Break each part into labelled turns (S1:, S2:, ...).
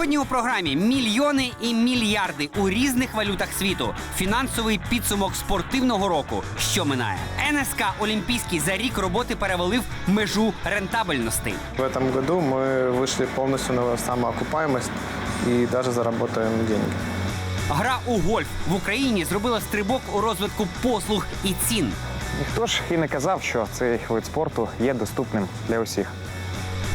S1: Сьогодні у програмі мільйони і мільярди у різних валютах світу. Фінансовий підсумок спортивного року, що минає. НСК Олімпійський за рік роботи перевалив межу рентабельності.
S2: В этом году мы вышли полностью на самоокупаемость и даже заработаем деньги.
S1: Гра у гольф в Україні зробила стрибок у розвитку послуг і цін.
S3: Ніхто ж і не казав, що цей вид спорту є доступним для усіх.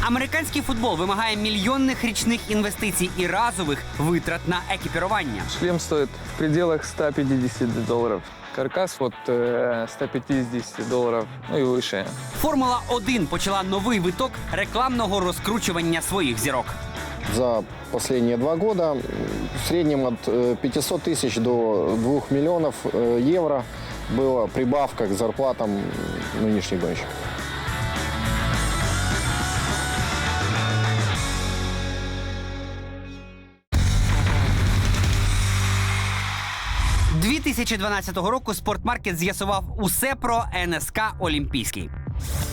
S1: Американський футбол вимагає мільйонних річних інвестицій і разових витрат на екіпірування.
S4: Шлем стоит в пределах 150 долларов. Каркас вот э, 150 долларов, ну и выше.
S1: Формула 1 почала новий виток рекламного розкручування своїх зірок.
S5: За последние два года м, в среднем от э, 500 тысяч до 2 миллионов э, евро была прибавка к зарплатам м, нынешних гонщиков. –
S1: 2012 року спортмаркет з'ясував усе про НСК Олімпійський.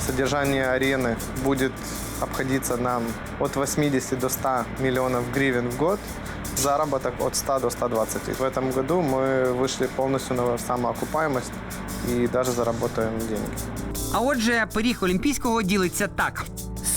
S2: Содержание арены будет обходиться нам от 80 до 100 миллионов гривен в год. Заработок от 100 до 120. В этом году мы вышли полностью на самоокупаемость и даже заработаем деньги.
S1: А отже, пиріг Олімпійського ділиться так.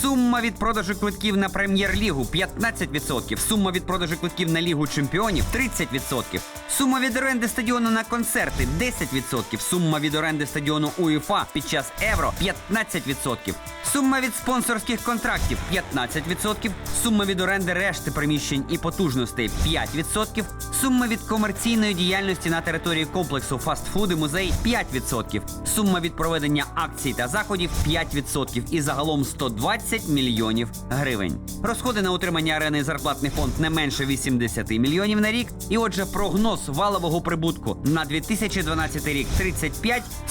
S1: Сума від продажу квитків на прем'єр-лігу 15%, сума від продажу квитків на лігу чемпіонів 30%, сума від оренди стадіону на концерти 10%, сума від оренди стадіону УЄФА під час євро 15%, сума від спонсорських контрактів 15%, сума від оренди решти приміщень і потужностей 5%, сума від комерційної діяльності на території комплексу фастфуди музей 5%, сума від проведення акцій та заходів 5% і загалом 120 мільйонів гривень. Розходи на утримання арени і зарплатний фонд не менше 80 мільйонів на рік. І отже, прогноз валового прибутку на 2012 рік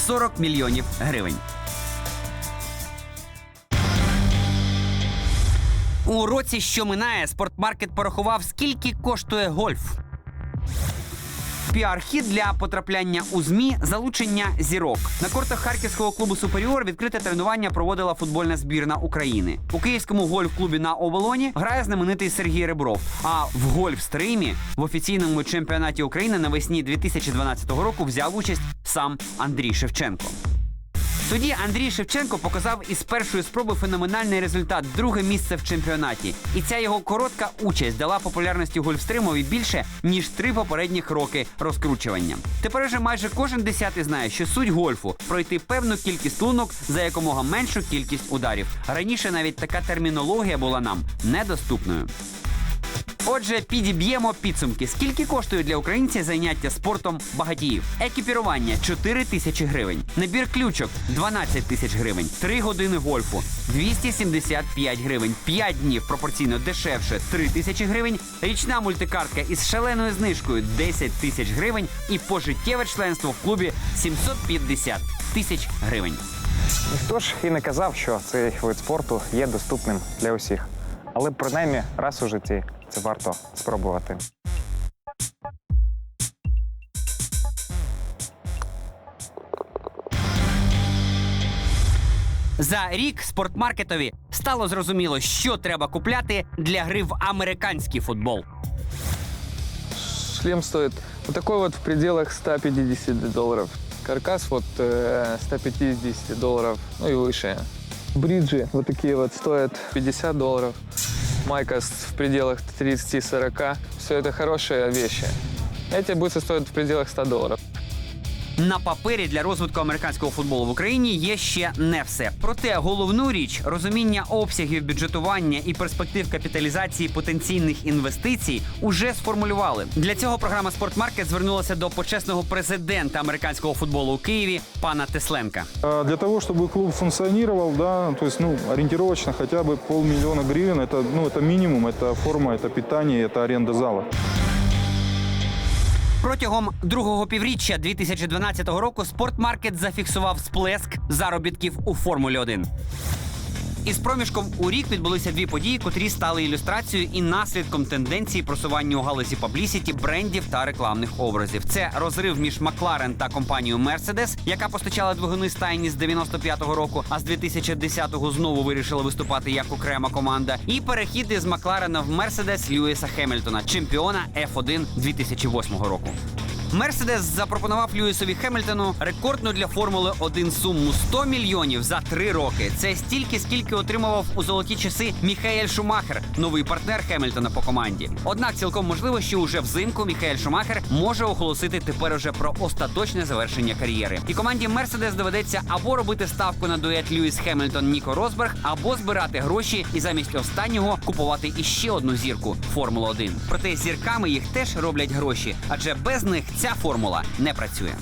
S1: 35-40 мільйонів гривень. У році, що минає, спортмаркет порахував, скільки коштує гольф. Піар-хід для потрапляння у змі, залучення зірок. На кортах харківського клубу Суперіор відкрите тренування проводила футбольна збірна України. У київському гольф-клубі на оболоні грає знаменитий Сергій Ребров. А в гольф-стримі в офіційному чемпіонаті України навесні 2012 року взяв участь сам Андрій Шевченко. Тоді Андрій Шевченко показав із першої спроби феноменальний результат друге місце в чемпіонаті. І ця його коротка участь дала популярності гольфстримові більше ніж три попередніх роки розкручування. Тепер же майже кожен десятий знає, що суть гольфу пройти певну кількість лунок за якомога меншу кількість ударів. Раніше навіть така термінологія була нам недоступною. Отже, підіб'ємо підсумки. Скільки коштує для українців заняття спортом багатіїв? Екіпірування 4 тисячі гривень. Набір ключок 12 тисяч гривень. 3 години гольфу 275 гривень. 5 днів пропорційно дешевше 3 тисячі гривень. Річна мультикартка із шаленою знижкою 10 тисяч гривень. І пожиттєве членство в клубі 750 тисяч гривень.
S3: Ніхто ж і не казав, що цей вид спорту є доступним для усіх. Але принаймні раз у житті це варто спробувати.
S1: За рік спортмаркетові стало зрозуміло, що треба купляти для гри в американський футбол.
S4: Шлем стоит вот такой вот в пределах 150 долларов. Каркас вот э, 150 долларов, ну и выше. Бриджи вот такие вот стоят 50 долларов. Майка с- в пределах 30-40. Все это хорошие вещи. Эти бутсы стоят в пределах 100 долларов.
S1: На папері для розвитку американського футболу в Україні є ще не все. Проте головну річ розуміння обсягів бюджетування і перспектив капіталізації потенційних інвестицій уже сформулювали. Для цього програма Спортмаркет звернулася до почесного президента американського футболу у Києві пана Тесленка.
S6: А Для того, чтобы клуб функционировал, да, то есть, ну, ориентировочно хотя бы полмиллиона гривен, это, ну, это минимум, это форма, это питание, это аренда зала.
S1: Протягом другого півріччя 2012 року спортмаркет зафіксував сплеск заробітків у Формулі 1. Із проміжком у рік відбулися дві події, котрі стали ілюстрацією і наслідком тенденції просування у галузі паблісіті, брендів та рекламних образів. Це розрив між Макларен та компанією Мерседес, яка постачала двигуни стайні з 95-го року, а з 2010-го знову вирішила виступати як окрема команда. І перехід із Макларена в Мерседес Льюіса Хемільтона, чемпіона F1 2008 року. Мерседес запропонував Льюісові Хемільтону рекордну для Формули 1 суму 100 мільйонів за три роки. Це стільки, скільки отримував у золоті часи Міхаель Шумахер, новий партнер Хемільтона по команді. Однак цілком можливо, що уже взимку Міхаель Шумахер може оголосити тепер уже про остаточне завершення кар'єри. І команді Мерседес доведеться або робити ставку на дует Льюіс Хемільтон Ніко Росберг, або збирати гроші і замість останнього купувати іще одну зірку Формулу 1. Проте зірками їх теж роблять гроші, адже без них ця формула не працює.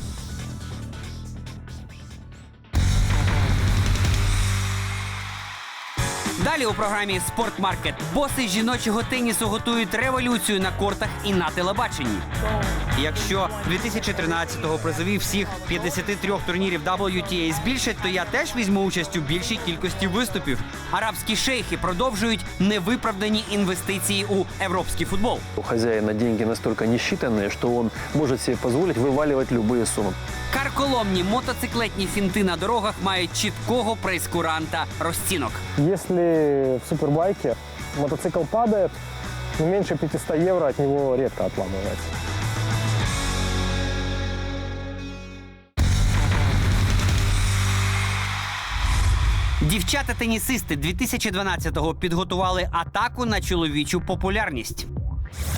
S1: Далі у програмі Спортмаркет боси жіночого тенісу готують революцію на кортах і на телебаченні. Якщо 2013-го призові всіх 53 турнірів WTA збільшать, то я теж візьму участь у більшій кількості виступів. Арабські шейхи продовжують невиправдані інвестиції у європейський футбол.
S7: У хозяина деньги настолько несчитанные, что он может себе позволить вываливать любые суммы.
S1: Карколомні мотоциклетні фінти на дорогах мають чіткого прейскуранта розцінок.
S8: Если в супербайке мотоцикл падает, но меньше 500 евро от него редко отламывается.
S1: Дівчата-тенісисти 2012-го підготували атаку на чоловічу популярність.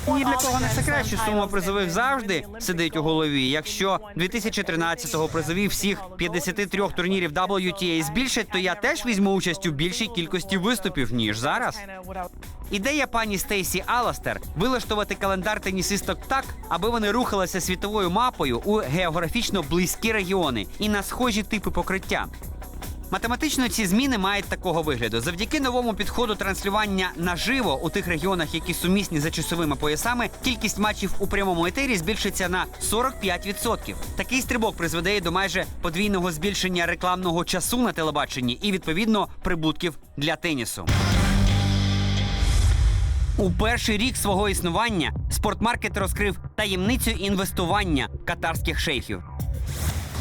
S1: Ні для кого не секрет, що сума призових завжди сидить у голові. Якщо 2013-го призові всіх 53 турнірів WTA збільшать, то я теж візьму участь у більшій кількості виступів ніж зараз. Ідея пані Стейсі Аластер вилаштувати календар тенісисток так, аби вони рухалися світовою мапою у географічно близькі регіони і на схожі типи покриття. Математично ці зміни мають такого вигляду. Завдяки новому підходу транслювання наживо у тих регіонах, які сумісні за часовими поясами, кількість матчів у прямому етері збільшиться на 45%. Такий стрибок призведе до майже подвійного збільшення рекламного часу на телебаченні і відповідно прибутків для тенісу. У перший рік свого існування спортмаркет розкрив таємницю інвестування катарських шейхів.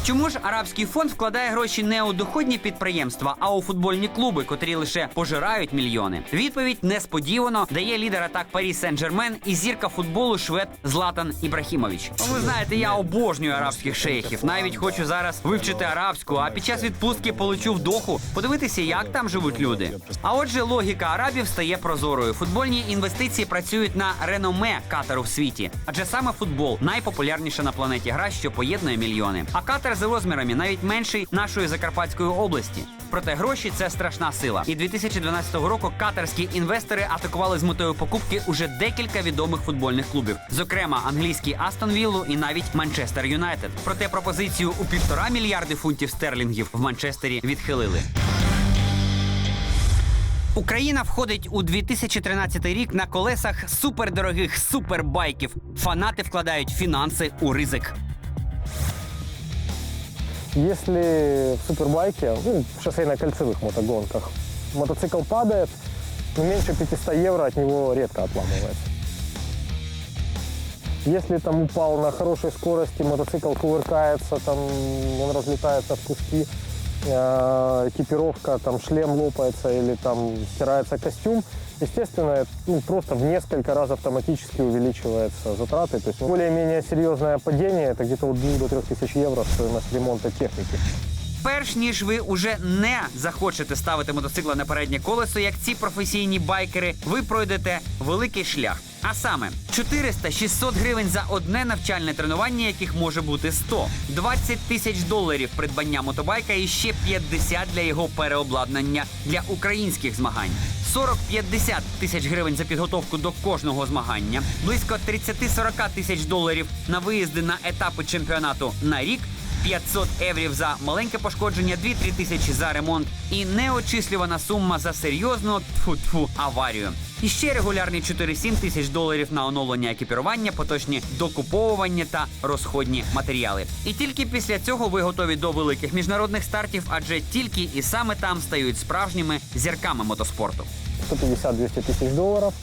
S1: Чому ж арабський фонд вкладає гроші не у доходні підприємства, а у футбольні клуби, котрі лише пожирають мільйони? Відповідь несподівано дає лідер атак Парі Сен-Жермен і зірка футболу швед Златан Ібрахімович. Ну, Ви знаєте, я обожнюю арабських шейхів. Навіть хочу зараз вивчити арабську, а під час відпустки полечу в доху, подивитися, як там живуть люди. А отже, логіка арабів стає прозорою. Футбольні інвестиції працюють на реноме Катару в світі, адже саме футбол найпопулярніша на планеті гра, що поєднує мільйони. А Катар за розмірами навіть менший нашої Закарпатської області. Проте гроші це страшна сила. І 2012 року катарські інвестори атакували з метою покупки уже декілька відомих футбольних клубів, зокрема англійський Астон Віллу і навіть Манчестер Юнайтед. Проте пропозицію у півтора мільярди фунтів стерлінгів в Манчестері відхилили. Україна входить у 2013 рік на колесах супердорогих супербайків. Фанати вкладають фінанси у ризик.
S8: Если в супербайке, ну, в шоссейно-кольцевых мотогонках, мотоцикл падает, ну, меньше 500 евро от него редко отламывается. Если там упал на хорошей скорости, мотоцикл кувыркается, там он разлетается в куски, э, экипировка, там шлем лопается или там стирается костюм, естественно, это, ну, просто в несколько раз автоматически увеличиваются затраты. То есть ну, более-менее серьезное падение, это где-то от 2 до 3 тысяч евро стоимость ремонта техники.
S1: Перш ніж ви уже не захочете ставити мотоцикла на переднє колесо, як ці професійні байкери, ви пройдете великий шлях. А саме 400-600 гривень за одне навчальне тренування, яких може бути 100, 20 тисяч доларів придбання мотобайка і ще 50 для його переобладнання для українських змагань. 40-50 тисяч гривень за підготовку до кожного змагання, близько 30-40 тисяч доларів на виїзди на етапи чемпіонату на рік. 500 еврів за маленьке пошкодження, 2-3 тисячі за ремонт і неочислювана сума за серйозну тфу-тфу аварію. І ще регулярні 4-7 тисяч доларів на оновлення екіпірування, поточні докуповування та розходні матеріали. І тільки після цього ви готові до великих міжнародних стартів, адже тільки і саме там стають справжніми зірками мотоспорту.
S8: 150-200 тысяч долларов.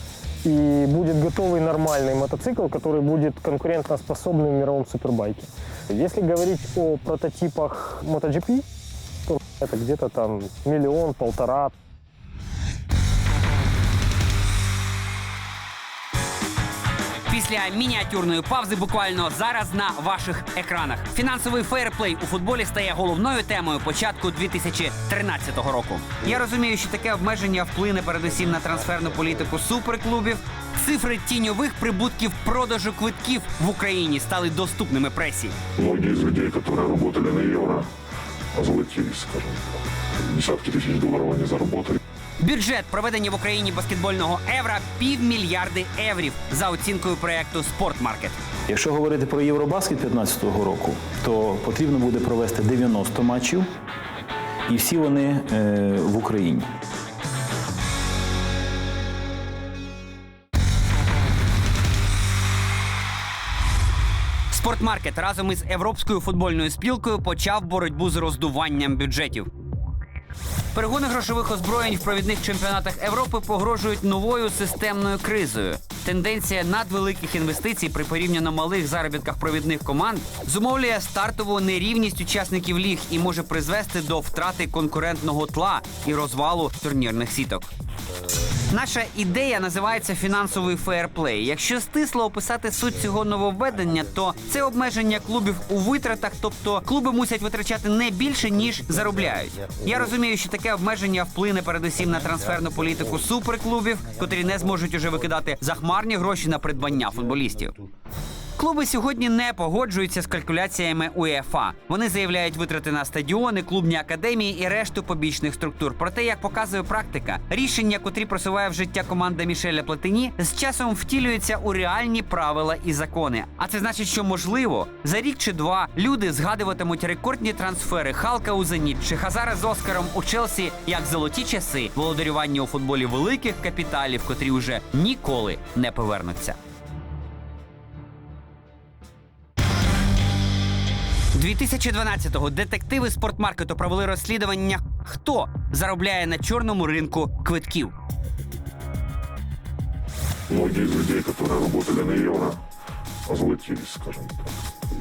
S8: И будет готовый нормальный мотоцикл, который будет конкурентоспособным в мировом супербайке. Если говорить о прототипах MotoGP, то это где-то там миллион, полтора,
S1: Після мініатюрної паузи буквально зараз на ваших екранах. Фінансовий фейерплей у футболі стає головною темою початку 2013 року. Я розумію, що таке обмеження вплине передусім на трансферну політику суперклубів. Цифри тіньових прибутків продажу квитків в Україні стали доступними пресі.
S9: Многие из людей, которые работали на евро, озолотились, скажем так. Десятки тысяч долларов они заработали.
S1: Бюджет проведення в Україні баскетбольного евра півмільярди еврів за оцінкою проекту Спортмаркет.
S10: Якщо говорити про Євробаскет 2015 року, то потрібно буде провести 90 матчів, і всі вони е, в Україні.
S1: Спортмаркет разом із Європейською футбольною спілкою почав боротьбу з роздуванням бюджетів. Перегони грошових озброєнь в провідних чемпіонатах Європи погрожують новою системною кризою. Тенденція надвеликих інвестицій при порівняно малих заробітках провідних команд зумовлює стартову нерівність учасників ліг і може призвести до втрати конкурентного тла і розвалу турнірних сіток. Наша ідея називається фінансовий фейерплей. Якщо стисло описати суть цього нововведення, то це обмеження клубів у витратах, тобто клуби мусять витрачати не більше ніж заробляють. Я розумію, що таке обмеження вплине передусім на трансферну політику суперклубів, котрі не зможуть уже викидати захмарні гроші на придбання футболістів. Клуби сьогодні не погоджуються з калькуляціями УЄФА. Вони заявляють витрати на стадіони, клубні академії і решту побічних структур. Проте, як показує практика, рішення, котрі просуває в життя команда Мішеля Платині, з часом втілюються у реальні правила і закони. А це значить, що можливо за рік чи два люди згадуватимуть рекордні трансфери Халка у Зеніт чи Хазара з Оскаром у Челсі як золоті часи володарювання у футболі великих капіталів, котрі вже ніколи не повернуться. 2012-го детективи спортмаркету провели розслідування, хто заробляє на чорному ринку квитків.
S9: Многие из людей, которые работали на евро, озолотились, скажем так.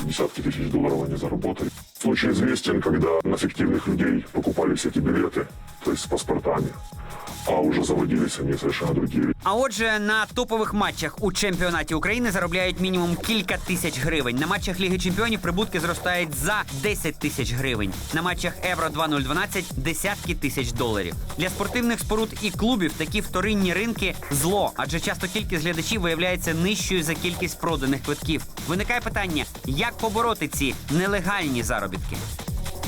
S9: Десятки тысяч долларов они заработали. Случай известен, когда на фиктивных людей покупали все эти билеты, то есть с паспортами, а уже заводились они совершенно другие
S1: А отже, на топових матчах у чемпіонаті України заробляють мінімум кілька тисяч гривень. На матчах Ліги Чемпіонів прибутки зростають за 10 тисяч гривень. На матчах Євро 2012 – десятки тисяч доларів. Для спортивних споруд і клубів такі вторинні ринки зло, адже часто кількість глядачів виявляється нижчою за кількість проданих квитків. Виникає питання, як побороти ці нелегальні заробітки.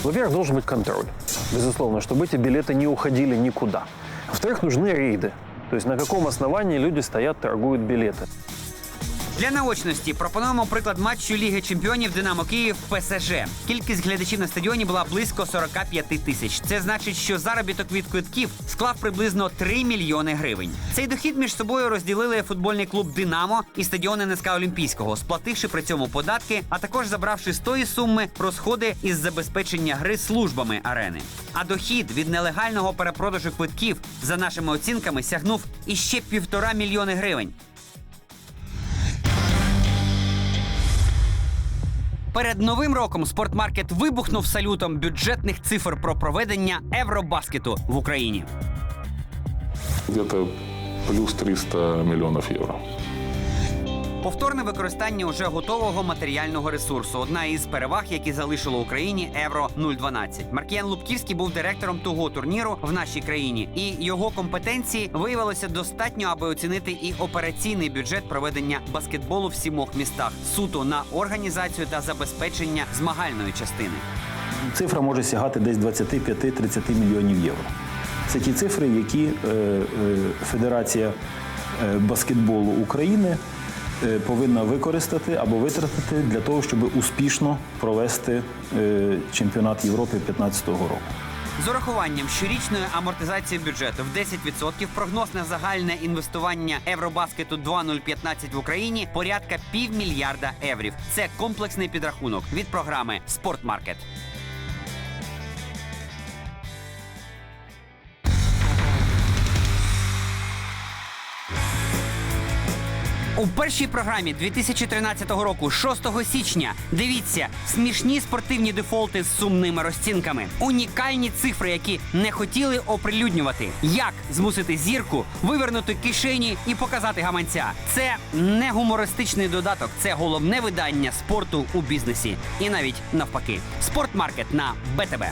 S7: Во-первых, должен быть контроль, безусловно, чтобы эти билеты не уходили никуда. Во-вторых, нужны рейды. То есть на каком основании люди стоят, торгуют билеты.
S1: Для наочності пропонуємо приклад матчу Ліги Чемпіонів Динамо Київ ПСЖ. Кількість глядачів на стадіоні була близько 45 тисяч. Це значить, що заробіток від квитків склав приблизно 3 мільйони гривень. Цей дохід між собою розділили футбольний клуб Динамо і стадіон НСК Олімпійського, сплативши при цьому податки, а також забравши з тої суми розходи із забезпечення гри службами арени. А дохід від нелегального перепродажу квитків за нашими оцінками сягнув іще півтора мільйони гривень. Перед новим роком спортмаркет вибухнув салютом бюджетних цифр про проведення Евробаскету в Україні.
S9: Где-то плюс 300 миллионов евро.
S1: Повторне використання уже готового матеріального ресурсу одна із переваг, які залишило Україні Евро 012. Маркіян Лубківський був директором того турніру в нашій країні, і його компетенції виявилося достатньо, аби оцінити і операційний бюджет проведення баскетболу в сімох містах суто на організацію та забезпечення змагальної частини.
S10: Цифра може сягати десь 25-30 мільйонів євро. Це ті цифри, які е, е, Федерація е, баскетболу України повинна використати або витратити для того, щоб успішно провести е, чемпіонат Європи 2015 року.
S1: З урахуванням щорічної амортизації бюджету в 10% прогноз на загальне інвестування Евробаскету 2015 в Україні порядка півмільярда еврів. Це комплексний підрахунок від програми Спортмаркет. У першій програмі 2013 року, 6 січня, дивіться смішні спортивні дефолти з сумними розцінками, унікальні цифри, які не хотіли оприлюднювати. Як змусити зірку вивернути кишені і показати гаманця? Це не гумористичний додаток, це головне видання спорту у бізнесі. І навіть навпаки, спортмаркет на БТБ.